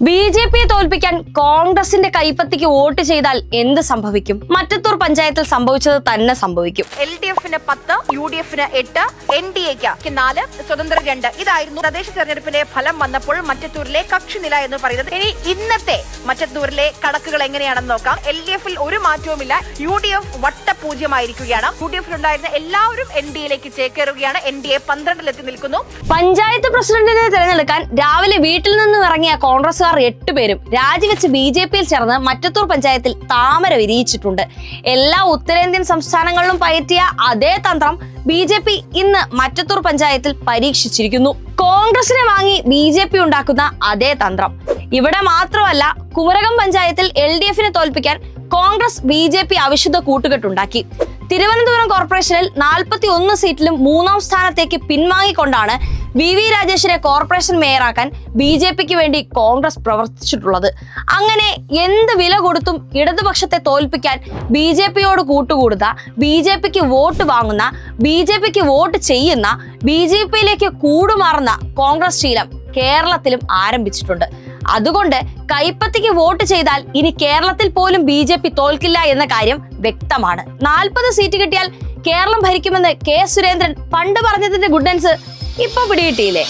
B J പിയെ തോൽപ്പിക്കാൻ കോൺഗ്രസിന്റെ കൈപ്പത്തിക്ക് വോട്ട് ചെയ്താൽ എന്ത് സംഭവിക്കും? മറ്റത്തൂർ പഞ്ചായത്തിൽ സംഭവിച്ചത് തന്നെ സംഭവിക്കും. എൽ ഡി എഫിന് പത്ത് യു ഡി എഫിന് എട്ട് എൻ ഡി എക്ക് നാല് സ്വതന്ത്ര രണ്ട്. ഇതായിരുന്നു തദ്ദേശ തെരഞ്ഞെടുപ്പിന്റെ ഫലം വന്നപ്പോൾ മറ്റത്തൂരിലെ കക്ഷി നില എന്ന് പറയുന്നത്. ഇനി ഇന്നത്തെ മറ്റത്തൂരിലെ കണക്കുകൾ എങ്ങനെയാണെന്ന് നോക്കാം. എൽ ഡി എഫിൽ ഒരു മാറ്റവുമില്ല. യു ഡി എഫ് വട്ടപൂജ്യമായിരിക്കുകയാണ്. യു ഡി എഫിലുണ്ടായിരുന്ന എല്ലാവരും എൻ ഡി എയിലേക്ക് ചേക്കേറുകയാണ്. എൻ ഡി എ പന്ത്രണ്ടിലെത്തി നിൽക്കുന്നു. പഞ്ചായത്ത് പ്രസിഡന്റിനെ തിരഞ്ഞെടുക്കാൻ രാവിലെ വീട്ടിൽ നിന്ന് ഇറങ്ങിയ കോൺഗ്രസുകാർ എട്ടുപേരും രാജിവെച്ച് ബി ജെ പിയിൽ ചേർന്ന് മറ്റത്തൂർ പഞ്ചായത്തിൽ താമര വിരിയിച്ചിട്ടുണ്ട്. എല്ലാ ഉത്തരേന്ത്യൻ സംസ്ഥാനങ്ങളിലും പയറ്റിയ അതേ തന്ത്രം ബി ജെ പി ഇന്ന് മറ്റത്തൂർ പഞ്ചായത്തിൽ പരീക്ഷിച്ചിരിക്കുന്നു. കോൺഗ്രസിനെ വാങ്ങി ബി ജെ പി ഉണ്ടാക്കുന്ന അതേ തന്ത്രം. ഇവിടെ മാത്രമല്ല കുമരകം പഞ്ചായത്തിൽ എൽ ഡി എഫിനെ തോൽപ്പിക്കാൻ കോൺഗ്രസ് ബി ജെ പി അവിശുദ്ധ കൂട്ടുകെട്ടുണ്ടാക്കി തിരുവനന്തപുരം കോർപ്പറേഷനിൽ നാൽപ്പത്തി ഒന്ന് സീറ്റിലും മൂന്നാം സ്ഥാനത്തേക്ക് പിൻവാങ്ങിക്കൊണ്ടാണ് വി വി രാജേഷിനെ കോർപ്പറേഷൻ മേയറാക്കാൻ ബി ജെ പിക്ക് വേണ്ടി കോൺഗ്രസ് പ്രവർത്തിച്ചിട്ടുള്ളത്. അങ്ങനെ എന്ത് വില കൊടുത്തും ഇടതുപക്ഷത്തെ തോൽപ്പിക്കാൻ ബി ജെ പിയോട് കൂട്ടുകൂടുന്ന ബി ജെ പിക്ക് വോട്ട് വാങ്ങുന്ന ബി ജെ പിക്ക് വോട്ട് ചെയ്യുന്ന ബി ജെ പിയിലേക്ക് കൂടുമാറുന്ന കോൺഗ്രസ് ശീലം കേരളത്തിലും ആരംഭിച്ചിട്ടുണ്ട്. അതുകൊണ്ട് കൈപ്പത്തിക്ക് വോട്ട് ചെയ്താൽ ഇനി കേരളത്തിൽ പോലും ബി ജെ പി തോൽക്കില്ല എന്ന കാര്യം വ്യക്തമാണ്. നാൽപ്പത് സീറ്റ് കിട്ടിയാൽ കേരളം ഭരിക്കുമെന്ന് കെ സുരേന്ദ്രൻ പണ്ട് പറഞ്ഞതിന്റെ ഗുഡൻസ് ഇപ്പൊ പിടികിട്ടിയില്ലേ